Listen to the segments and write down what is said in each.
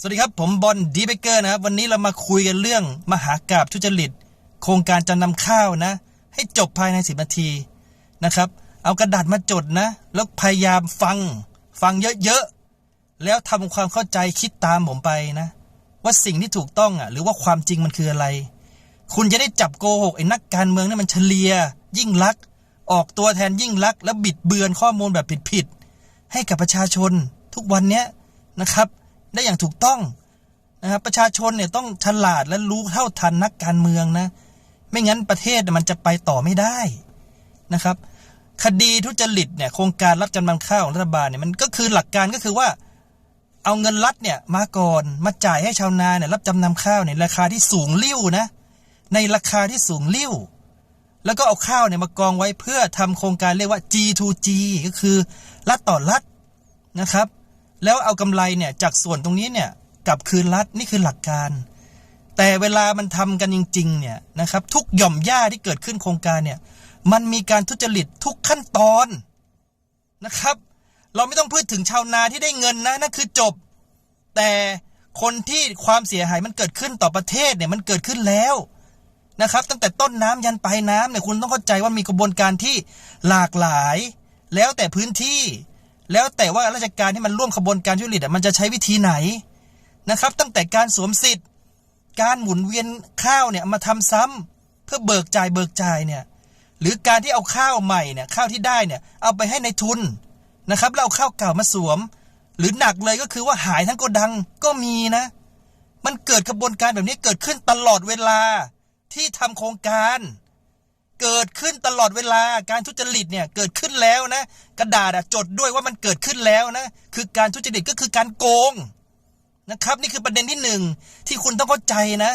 สวัสดีครับ ผมบอลดีเบเกอร์นะครับ วันนี้เรามาคุยกันเรื่องมหากราบทุจริต โครงการจำนำข้าวนะ ให้จบภายในสิบนาทีนะครับ เอากระดาษมาจดนะ แล้วพยายามฟัง ฟังเยอะๆ แล้วทำความเข้าใจคิดตามผมไปนะ ว่าสิ่งที่ถูกต้องอะหรือว่าความจริงมันคืออะไร คุณจะได้จับโกหกไอ้นักการเมืองนี่มันเฉลียยิ่งลักษ์ออกตัวแทนยิ่งลักษ์แล้วบิดเบือนข้อมูลแบบผิดๆให้กับประชาชนทุกวันเนี้ยนะครับ ได้อย่างถูกต้องนะครับประชาชนเนี่ยต้องฉลาดและรู้เท่าทันนักการเมืองนะ ไม่งั้นประเทศมันจะไปต่อไม่ได้นะครับ คดีทุจริตเนี่ยโครงการรับจำนำข้าวของรัฐบาลเนี่ยมันก็คือหลักการก็คือว่า เอาเงินรัฐเนี่ยมาก่อนมาจ่ายให้ชาวนาเนี่ยรับจำนำข้าวเนี่ยราคาที่สูงลิ่วนะในราคาที่สูงลิ่วแล้วก็เอาข้าวเนี่ยมากองไว้เพื่อทำโครงการเรียกว่า G2G ก็คือรัฐต่อรัฐนะครับ แล้วเอากำไรเนี่ยจากส่วนตรงนี้เนี่ยกลับคืนรัฐนี่คือหลักการ แต่เวลามันทำกันจริงๆเนี่ยนะครับทุกหย่อมหญ้าที่เกิดขึ้นโครงการเนี่ยมันมีการทุจริตทุกขั้นตอนนะครับ เราไม่ต้องพูดถึงชาวนาที่ได้เงินนะนั่นคือจบ แต่คนที่ความเสียหายมันเกิดขึ้นต่อประเทศเนี่ยมันเกิดขึ้นแล้วนะครับ ตั้งแต่ต้นน้ำยันปลายน้ำเนี่ยคุณต้องเข้าใจว่ามีกระบวนการที่หลากหลาย แล้วแต่พื้นที่ แล้วแต่ว่าราชการที่มันร่วมขบวนการทุจริตมันจะใช้วิธีไหนนะครับ ตั้งแต่การสวมสิทธิ์ การหมุนเวียนข้าวเนี่ยมาทำซ้ำเพื่อเบิกจ่ายเบิกจ่ายเนี่ยหรือการที่เอาข้าวใหม่เนี่ยข้าวที่ได้เนี่ยเอาไปให้ในทุนนะครับแล้วเอาข้าวเก่ามาสวม หรือหนักเลยก็คือว่าหายทั้งโกดังก็มีนะ มันเกิดกระบวนการแบบนี้เกิดขึ้นตลอดเวลาที่ทำโครงการ เกิดขึ้นตลอดเวลาการทุจริตเนี่ยเกิดขึ้นแล้วนะ กระดาษจดด้วยว่ามันเกิดขึ้นแล้วนะคือการทุจริตก็คือการโกงนะครับ นี่คือประเด็นที่หนึ่งที่คุณต้องเข้าใจนะ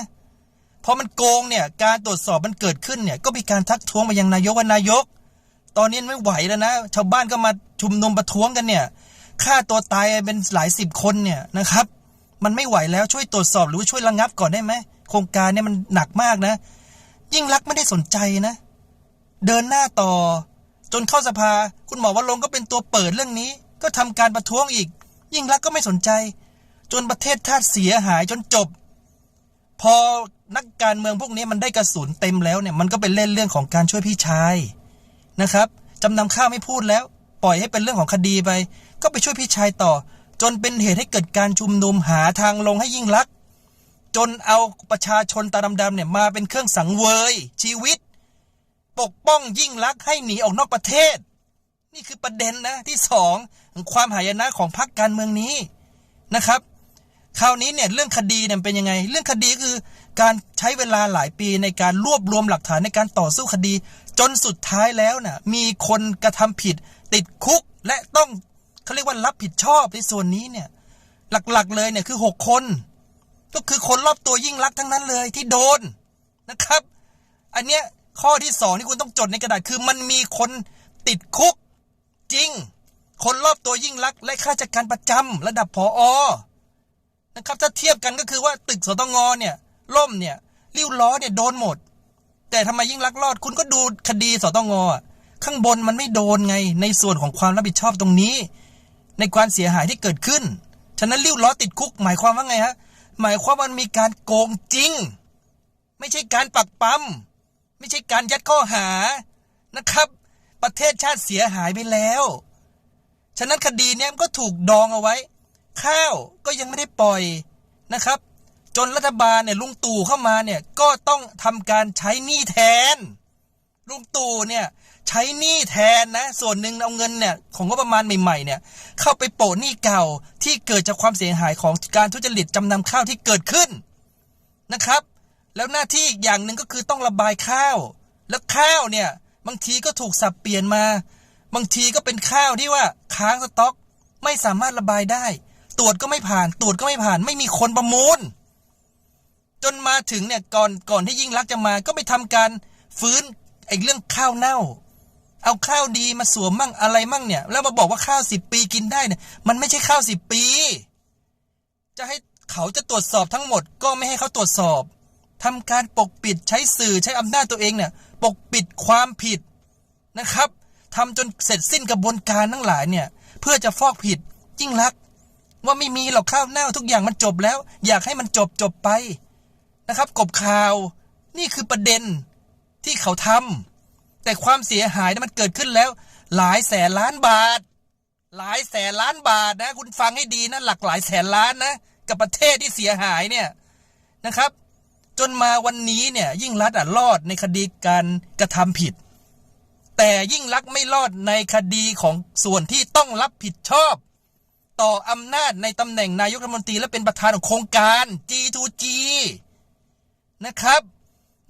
พอมันโกงเนี่ยการตรวจสอบมันเกิดขึ้นเนี่ยก็มีการทักท้วงมายังนายกว่านายก ตอนนี้ไม่ไหวแล้วนะชาวบ้านก็มาชุมนุมประท้วงกันเนี่ยฆ่าตัวตายเป็นหลายสิบคนเนี่ยนะครับ มันไม่ไหวแล้วช่วยตรวจสอบหรือช่วยระงับก่อนได้ไหมโครงการเนี่ยมันหนักมากนะ ยิ่งรักไม่ได้สนใจนะ เดินหน้าต่อ จนเข้าสภา คุณหมอว่าลงก็เป็นตัวเปิดเรื่องนี้ ก็ทำการประท้วงอีก ยิ่งรักก็ไม่สนใจ จนประเทศชาติเสียหายจนจบ พอนักการเมืองพวกนี้มันได้กระสุนเต็มแล้วเนี่ยมันก็เป็นเล่นเรื่องของการช่วยพี่ชายนะครับจำนำข้าวไม่พูดแล้ว ปล่อยให้เป็นเรื่องของคดีไป ก็ไปช่วยพี่ชายต่อ จนเป็นเหตุให้เกิดการชุมนุมหาทางลงให้ยิ่งรัก จนเอาประชาชนตาดำๆเนี่ยมาเป็นเครื่องสังเวยชีวิต ปกป้องยิ่งรักษณ์ให้หนีออกนอกประเทศ นี่คือประเด็นนะที่สองความหายนะของพรรคการเมืองนี้นะครับ คราวนี้เนี่ยเรื่องคดีเนี่ยเป็นยังไง เรื่องคดีคือการใช้เวลาหลายปีในการรวบรวมหลักฐานในการต่อสู้คดี จนสุดท้ายแล้วน่ะมีคนกระทำผิด ติดคุกและต้องเขาเรียกว่ารับผิดชอบในส่วนนี้เนี่ยหลักๆเลยเนี่ยคือหกคน ก็คือคนรอบตัวยิ่งรักทั้งนั้นเลยที่โดนนะครับ อันเนี้ย ข้อที่สองที่คุณต้องจดในกระดาษคือมันมีคนติดคุก จริง คนรอบตัวยิ่งรักและข้าราชการประจำระดับผออนะครับถ้าเทียบกันก็คือว่าตึกสตงเนี่ยล่มเนี่ยริ้วล้อเนี่ยโดนหมด แต่ทำไมยิ่งรักรอด คุณก็ดูคดีสตงอะข้างบนมันไม่โดนไงในส่วนของความรับผิดชอบตรงนี้ ในความเสียหายที่เกิดขึ้น ฉะนั้นริ้วล้อติดคุก หมายความว่าไงฮะหมายความว่ามันมีการโกงจริง ไม่ใช่การปักปั๊ม ไม่ใช่การยัดข้อหานะครับ ประเทศชาติเสียหายไปแล้ว ฉะนั้นคดีเนี้ยก็ถูกดองเอาไว้ ข้าวก็ยังไม่ได้ปล่อยนะครับ จนรัฐบาลเนี่ยลุงตู่เข้ามาเนี่ยก็ต้องทำการใช้หนี้แทน ลุงตู่เนี่ยใช้หนี้แทนนะ ส่วนหนึ่งเอาเงินเนี่ยของงบประมาณใหม่ๆเนี่ยเข้าไปโปะหนี้เก่าที่เกิดจากความเสียหายของการทุจริตจำนำข้าวที่เกิดขึ้นนะครับ แล้วหน้าที่อีกอย่างหนึ่งก็คือต้องระบายข้าว แล้วข้าวเนี่ยบางทีก็ถูกสับเปลี่ยนมา บางทีก็เป็นข้าวที่ว่าค้างสต็อก ไม่สามารถระบายได้ ตรวจก็ไม่ผ่าน ตรวจก็ไม่ผ่าน ไม่มีคนประมูล จนมาถึงเนี่ยก่อนก่อนที่ยิ่งรักจะมาก็ไปทำการฟื้นไอ้เรื่องข้าวเน่า เอาข้าวดีมาสวมมั่งอะไรมั่งเนี่ย แล้วมาบอกว่าข้าวสิบปีกินได้เนี่ย มันไม่ใช่ข้าวสิบปี จะให้เขาจะตรวจสอบทั้งหมดก็ไม่ให้เขาตรวจสอบ ทำการปกปิดใช้สื่อใช้อำนาจตัวเองเนี่ยปกปิดความผิดนะครับทำจนเสร็จสิ้นกระบวนการทั้งหลายเนี่ยเพื่อจะฟอกผิดยิ่งรัก ว่าไม่มีหรอกข้าวเน่าทุกอย่างมันจบแล้ว อยากให้มันจบจบไปนะครับ กบข่าวนี่คือประเด็นที่เขาทำแต่ความเสียหายนั้นมันเกิดขึ้นแล้ว หลายแสนล้านบาท หลายแสนล้านบาทนะ คุณฟังให้ดีนะหลักหลายแสนล้านนะ กับประเทศที่เสียหายเนี่ยนะครับ จนมาวันนี้เนี่ยยิ่งรัฐอะรอดในคดีการกระทำผิด แต่ยิ่งรักไม่รอดในคดีของส่วนที่ต้องรับผิดชอบ ต่ออำนาจในตำแหน่งนายกรัฐมนตรีและเป็นประธานของโครงการ G2G นะครับ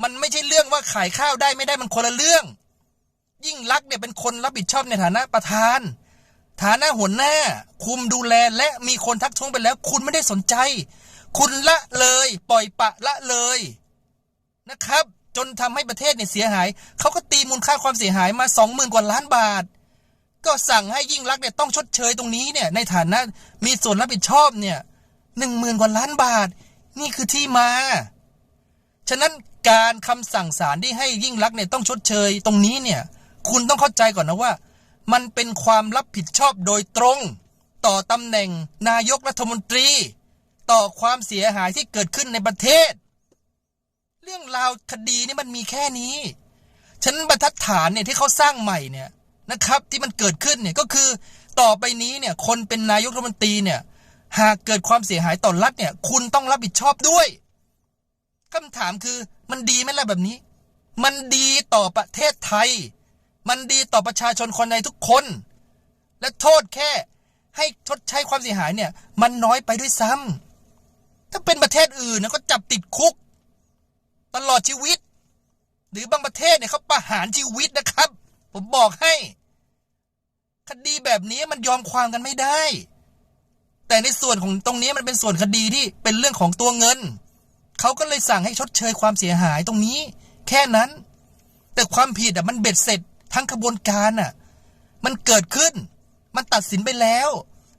มันไม่ใช่เรื่องว่าขายข้าวได้ไม่ได้มันคนละเรื่อง ยิ่งรักเนี่ยเป็นคนรับผิดชอบในฐานะประธาน ฐานะหัวหน้า คุมดูแลและมีคนทักท้วงไปแล้ว คุณไม่ได้สนใจ คุณละเลยปล่อยปะละเลยนะครับ จนทำให้ประเทศเนี่ยเสียหาย เขาก็ตีมูลค่าความเสียหายมาสองหมื่นกว่าล้านบาท ก็สั่งให้ยิ่งรักษณ์เนี่ยต้องชดเชยตรงนี้เนี่ยในฐานะมีส่วนรับผิดชอบเนี่ยหนึ่งหมื่นกว่าล้านบาท นี่คือที่มา ฉะนั้นการคำสั่งศาลที่ให้ยิ่งรักษณ์เนี่ยต้องชดเชยตรงนี้เนี่ยคุณต้องเข้าใจก่อนนะว่า มันเป็นความรับผิดชอบโดยตรง ต่อตำแหน่งนายกรัฐมนตรี ต่อความเสียหายที่เกิดขึ้นในประเทศ เรื่องราวคดีนี่มันมีแค่นี้ฉะนันบรรทัดฐานเนี่ยที่เขาสร้างใหม่เนี่ยนะครับ ที่มันเกิดขึ้นเนี่ยก็คือต่อไปนี้เนี่ยคนเป็นนายกรัฐมนตรีเนี่ยหากเกิดความเสียหายต่อรัฐเนี่ยคุณต้องรับผิดชอบด้วยคำถามคือมันดีไหมล่ะแบบนี้ มันดีต่อประเทศไทย มันดีต่อประชาชนคนในทุกคน และโทษแค่ให้ชดใช้ความเสียหายเนี่ยมันน้อยไปด้วยซ้ำ ถ้าเป็นประเทศอื่นนะก็จับติดคุก ตลอดชีวิต หรือบางประเทศเนี่ยเขาประหารชีวิตนะครับ ผมบอกให้ คดีแบบนี้มันยอมความกันไม่ได้ แต่ในส่วนของตรงนี้มันเป็นส่วนคดีที่เป็นเรื่องของตัวเงินเขาก็เลยสั่งให้ชดเชยความเสียหายตรงนี้ แค่นั้น แต่ความผิดอะมันเบ็ดเสร็จทั้งขบวนการอะ มันเกิดขึ้น มันตัดสินไปแล้ว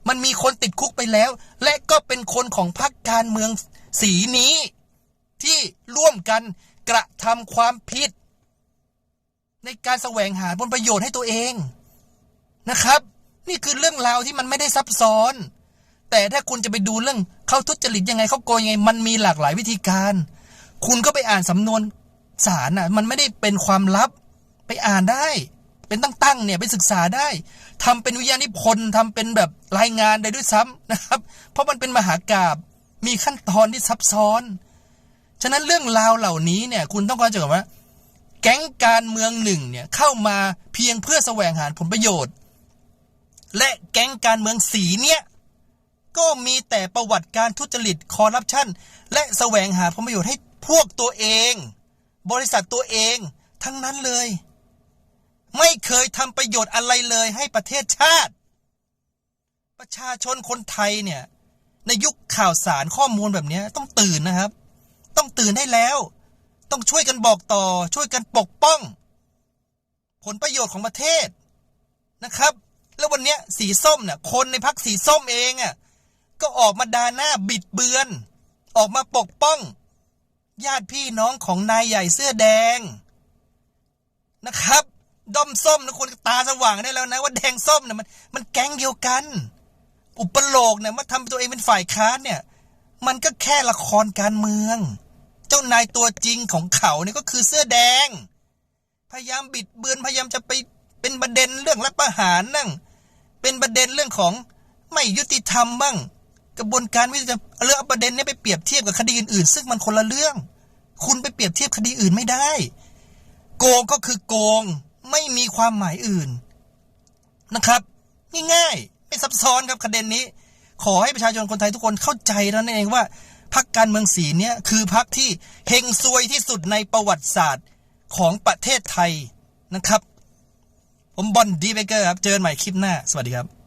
มันมีคนติดคุกไปแล้ว และก็เป็นคนของพรรคการเมืองสีนี้ ที่ร่วมกันกระทำความผิด ในการแสวงหาผลประโยชน์ให้ตัวเองนะครับ นี่คือเรื่องราวที่มันไม่ได้ซับซ้อน แต่ถ้าคุณจะไปดูเรื่องเขาทุจริตยังไงเขาโกงยังไง มันมีหลากหลายวิธีการ คุณก็ไปอ่านสำนวนศาลน่ะ มันไม่ได้เป็นความลับไปอ่านได้ เป็นตั้งๆเนี่ยไปศึกษาได้ทำเป็นวิทยานิพนธ์ทำเป็นแบบรายงานได้ด้วยซ้ำนะครับ เพราะมันเป็นมหากาบมีขั้นตอนที่ซับซ้อน ฉะนั้นเรื่องราวเหล่านี้เนี่ยคุณต้องเข้าใจก่อนว่า แก๊งการเมืองหนึ่งเนี่ยเข้ามาเพียงเพื่อแสวงหาผลประโยชน์ และแก๊งการเมืองสีเนี่ยก็มีแต่ประวัติการทุจริตคอร์รัปชันและแสวงหาผลประโยชน์ให้พวกตัวเอง บริษัทตัวเองทั้งนั้นเลย ไม่เคยทำประโยชน์อะไรเลยให้ประเทศชาติ ประชาชนคนไทยเนี่ย ในยุคข่าวสารข้อมูลแบบนี้ต้องตื่นนะครับ ต้องตื่นได้แล้ว ต้องช่วยกันบอกต่อ ช่วยกันปกป้อง ผลประโยชน์ของประเทศนะครับ แล้ววันนี้สีส้มเนี่ยคนในพักสีส้มเองอะก็ออกมาดาหน้าบิดเบือน ออกมาปกป้อง ญาติพี่น้องของนายใหญ่เสื้อแดงนะครับ ด้อมส้มนะคนตาสว่างได้แล้วนะ ว่าแดงส้มเนี่ยมันมันแก๊งเดียวกัน อุปโลกเนี่ยมาทำตัวเองเป็นฝ่ายค้านเนี่ย มันก็แค่ละครการเมือง เจ้านายตัวจริงของเขาเนี่ยก็คือเสื้อแดง พยายามบิดเบือนพยายามจะไปเป็นประเด็นเรื่องรัฐประหารนั่ง เป็นประเด็นเรื่องของไม่ยุติธรรมบ้าง กระบวนการวิธีเรื่องเอาประเด็นนี้ไปเปรียบเทียบกับคดีอื่นๆซึ่งมันคนละเรื่อง คุณไปเปรียบเทียบคดีอื่นไม่ได้ โกงก็คือโกง ไม่มีความหมายอื่นนะครับง่ายๆไม่ซับซ้อนครับคดีนี้ ขอให้ประชาชนคนไทยทุกคนเข้าใจแล้วนั่นเองว่าพรรคการเมืองสีเนี่ยคือพรรคที่เฮงซวยที่สุดในประวัติศาสตร์ของประเทศไทยนะครับ ผมบอลดีเบเกอร์ครับ เจอกันใหม่คลิปหน้า สวัสดีครับ